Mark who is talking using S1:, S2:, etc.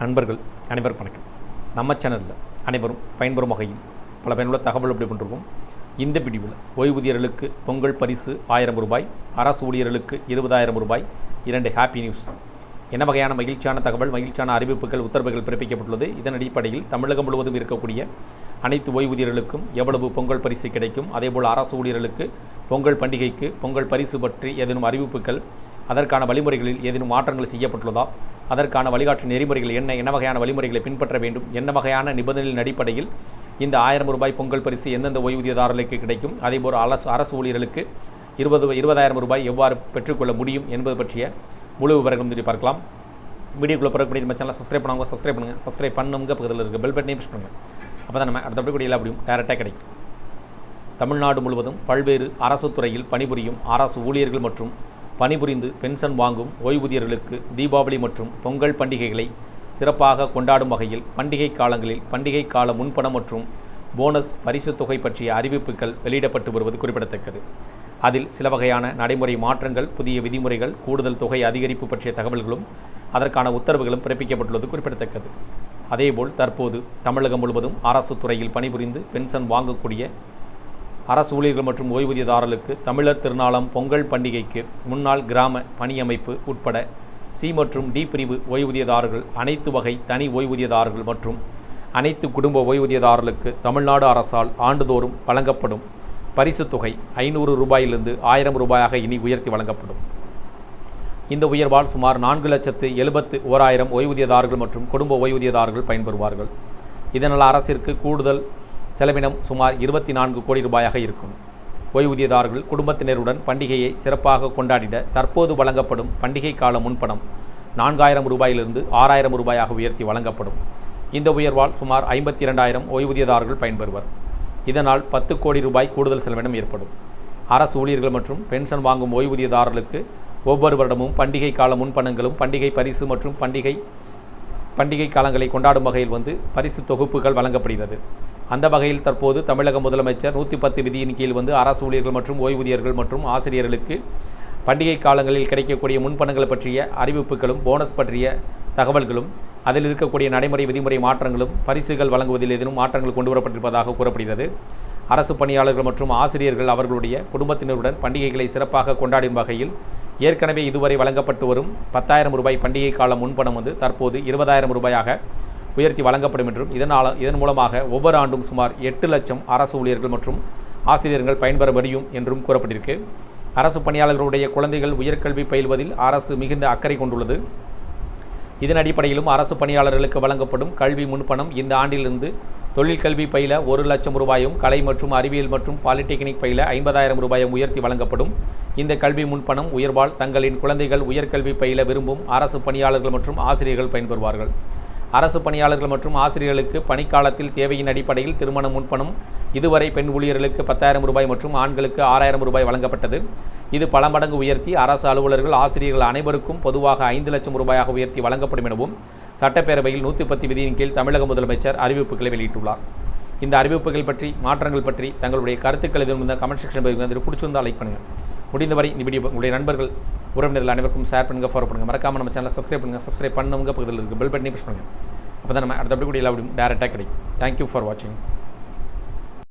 S1: நண்பர்கள் அனைவருக்கும் வணக்கம். நம்ம சேனலில் அனைவரும் பயன்பெறும் வகையில் பல பயனுள்ள தகவல் அப்படி பண்ணிருக்கோம். இந்த பிடிவில் ஓய்வூதியர்களுக்கு பொங்கல் பரிசு ஆயிரம் ரூபாய் அரசு ஊழியர்களுக்கு இருபதாயிரம் ரூபாய் இரண்டு ஹாப்பி நியூஸ் என்ன வகையான மகிழ்ச்சியான தகவல் மகிழ்ச்சியான அறிவிப்புகள் உத்தரவுகள் பிறப்பிக்கப்பட்டுள்ளது? இதன் அடிப்படையில் தமிழகம் முழுவதும் இருக்கக்கூடிய அனைத்து ஓய்வூதியர்களுக்கும் எவ்வளவு பொங்கல் பரிசு கிடைக்கும்? அதேபோல் அரசு ஊழியர்களுக்கு பொங்கல் பண்டிகைக்கு பொங்கல் பரிசு பற்றி ஏதேனும் அறிவிப்புகள் அதற்கான வழிமுறைகளில் ஏதேனும் மாற்றங்கள் செய்யப்பட்டுள்ளதா? அதற்கான வழிகாட்டு நெறிமுறைகள் என்ன? என்ன வகையான வழிமுறைகளை பின்பற்ற வேண்டும்? என்ன வகையான நிபந்தனைகளின் அடிப்படையில் இந்த ஆயிரம் ரூபாய் பொங்கல் பரிசு எந்தெந்த ஓய்வூதியதாரர்களுக்கு கிடைக்கும்? அதேபோல் அரசு அரசு ஊழியர்களுக்கு இருபது இருபதாயிரம் ரூபாய் எவ்வாறு பெற்றுக்கொள்ள முடியும் என்பது பற்றிய முழு விவரங்களும் திரும்பி பார்க்கலாம். வீடியோக்குள்ளே பிறகு நம்ம சேனலை சப்ஸ்கிரைப் பண்ணுவாங்க சப்ஸ்கிரைப் பண்ணுங்கள் சப்ஸ்கிரைப் பண்ணுங்க பக்கத்தில் இருக்க பெல் பட்டனையும் ப்ரெஸ் பண்ணுங்கள் அப்போ தான் நம்ம அடுத்தபடி கூட எல்லா அப்படியும் டேரெக்டாக கிடைக்கும். தமிழ்நாடு முழுவதும் பல்வேறு அரசு துறையில் பணிபுரியும் அரசு ஊழியர்கள் மற்றும் பணிபுரிந்து பென்ஷன் வாங்கும் ஓய்வூதியர்களுக்கு தீபாவளி மற்றும் பொங்கல் பண்டிகைகளை சிறப்பாக கொண்டாடும் வகையில் பண்டிகை காலங்களில் பண்டிகை கால முன்பணம் மற்றும் போனஸ் பரிசுத் தொகை பற்றிய அறிவிப்புகள் வெளியிடப்பட்டு வருவது குறிப்பிடத்தக்கது. அதில் சில வகையான நடைமுறை மாற்றங்கள் புதிய விதிமுறைகள் கூடுதல் தொகை அதிகரிப்பு பற்றிய தகவல்களும் அதற்கான உத்தரவுகளும் பிறப்பிக்கப்பட்டுள்ளது குறிப்பிடத்தக்கது. அதேபோல் தற்போது தமிழகம் முழுவதும் அரசு துறையில் பணிபுரிந்து பென்ஷன் வாங்கக்கூடிய அரசு ஊழியர்கள் மற்றும் ஓய்வூதியதாரர்களுக்கு தமிழர் திருநாளம் பொங்கல் பண்டிகைக்கு முன்னாள் கிராம பணியமைப்பு உட்பட சி மற்றும் டி பிரிவு ஓய்வூதியதாரர்கள் அனைத்து வகை தனி ஓய்வூதியதாரர்கள் மற்றும் அனைத்து குடும்ப ஓய்வூதியதாரர்களுக்கு தமிழ்நாடு அரசால் ஆண்டுதோறும் வழங்கப்படும் பரிசுத் தொகை ஐநூறு ரூபாயிலிருந்து ஆயிரம் ரூபாயாக இனி உயர்த்தி வழங்கப்படும். இந்த உயர்வால் சுமார் நான்கு லட்சத்து எழுபத்து ஓராயிரம் ஓய்வூதியதாரர்கள் மற்றும் குடும்ப ஓய்வூதியதாரர்கள் பயன்பெறுவார்கள். இதனால் அரசிற்கு கூடுதல் செலவினம் சுமார் இருபத்தி நான்கு கோடி ரூபாயாக இருக்கும். ஓய்வூதியதாரர்கள் குடும்பத்தினருடன் பண்டிகையை சிறப்பாக கொண்டாடிட தற்போது வழங்கப்படும் பண்டிகை கால முன்பணம் நான்காயிரம் ரூபாயிலிருந்து ஆறாயிரம் ரூபாயாக உயர்த்தி வழங்கப்படும். இந்த உயர்வால் சுமார் ஐம்பத்தி இரண்டாயிரம் ஓய்வூதியதாரர்கள் பயன்பெறுவர். இதனால் பத்து கோடி ரூபாய் கூடுதல் செலவினம் ஏற்படும். அரசு ஊழியர்கள் மற்றும் பென்ஷன் வாங்கும் ஓய்வூதியதாரர்களுக்கு ஒவ்வொரு வருடமும் பண்டிகை கால முன்பணங்களும் பண்டிகை பரிசு மற்றும் பண்டிகை பண்டிகை காலங்களை கொண்டாடும் வகையில் வந்து பரிசு தொகுப்புகள் வழங்கப்படுகிறது. அந்த வகையில் தற்போது தமிழக முதலமைச்சர் நூற்றி பத்து விதியின் கீழ் வந்து அரசு ஊழியர்கள் மற்றும் ஓய்வூதியர்கள் மற்றும் ஆசிரியர்களுக்கு பண்டிகை காலங்களில் கிடைக்கக்கூடிய முன்பணங்கள் பற்றிய அறிவிப்புகளும் போனஸ் பற்றிய தகவல்களும் அதில் இருக்கக்கூடிய நடைமுறை விதிமுறை மாற்றங்களும் பரிசுகள் வழங்குவதில் ஏதேனும் மாற்றங்கள் கொண்டு வரப்பட்டிருப்பதாக கூறப்படுகிறது. அரசு பணியாளர்கள் மற்றும் ஆசிரியர்கள் அவர்களுடைய குடும்பத்தினருடன் பண்டிகைகளை சிறப்பாக கொண்டாடும் வகையில் ஏற்கனவே இதுவரை வழங்கப்பட்டு வரும் பத்தாயிரம் ரூபாய் பண்டிகை கால முன்பணம் வந்து தற்போது இருபதாயிரம் ரூபாயாக உயர்த்தி வழங்கப்படும் என்றும் இதனால் இதன் மூலமாக ஒவ்வொரு ஆண்டும் சுமார் எட்டு லட்சம் அரசு ஊழியர்கள் மற்றும் ஆசிரியர்கள் பயன்பெற முடியும் என்றும் கூறப்பட்டிருக்கு. அரசு பணியாளர்களுடைய குழந்தைகள் உயர்கல்வி பயில்வதில் அரசு மிகுந்த அக்கறை கொண்டுள்ளது. இதன் அடிப்படையிலும் அரசு பணியாளர்களுக்கு வழங்கப்படும் கல்வி முன்பணம் இந்த ஆண்டிலிருந்து தொழிற்கல்வி பயில ஒரு லட்சம் ரூபாயும் கலை மற்றும் அறிவியல் மற்றும் பாலிடெக்னிக் பயில ஐம்பதாயிரம் ரூபாயும் உயர்த்தி வழங்கப்படும். இந்த கல்வி முன்பணம் உயர்வால் தங்களின் குழந்தைகள் உயர்கல்வி பயில விரும்பும் அரசு பணியாளர்கள் மற்றும் ஆசிரியர்கள் பயன்பெறுவார்கள். அரசு பணியாளர்கள் மற்றும் ஆசிரியர்களுக்கு பணிக்காலத்தில் தேவையின் அடிப்படையில் திருமண முன்பணம் இதுவரை பெண் ஊழியர்களுக்கு பத்தாயிரம் ரூபாய் மற்றும் ஆண்களுக்கு ஆறாயிரம் ரூபாய் வழங்கப்பட்டது. இது பல மடங்கு உயர்த்தி அரசு அலுவலர்கள் ஆசிரியர்கள் அனைவருக்கும் பொதுவாக ஐந்து லட்சம் ரூபாயாக உயர்த்தி வழங்கப்படும் எனவும் சட்டப்பேரவையில் நூற்றி பத்து விதியின் கீழ் தமிழக முதலமைச்சர் அறிவிப்புகளை வெளியிட்டுள்ளார். இந்த அறிவிப்புகள் பற்றி மாற்றங்கள் பற்றி தங்களுடைய கருத்துக்கள் எதுவும் இருந்தால் கமெண்ட் செக்ஷன் பதிவு பிடிச்சிருந்தால் லைக் பண்ணுங்கள் முடிந்தவரை இந்த வீடியோ உங்களுடைய நண்பர்கள் உறவினர்கள் அனைவருக்கும் ஷேர் பண்ணுங்கள் ஃபாலோ பண்ணுங்கள் மறக்காமல் நம்ம சேனலை சப்ஸ்கிரைப் பண்ணுங்கள் சப்ஸ்கிரைப் பண்ணுங்க பக்கத்தில் இருக்குது பெல் பட்டனே ப்ரெஸ் பண்ணுங்கள் அப்போ தான் நம்ம அடுத்தபடி கூட எல்லா டேரெக்டாக கிடைக்கும். தேங்க்யூ ஃபார் வாட்சிங்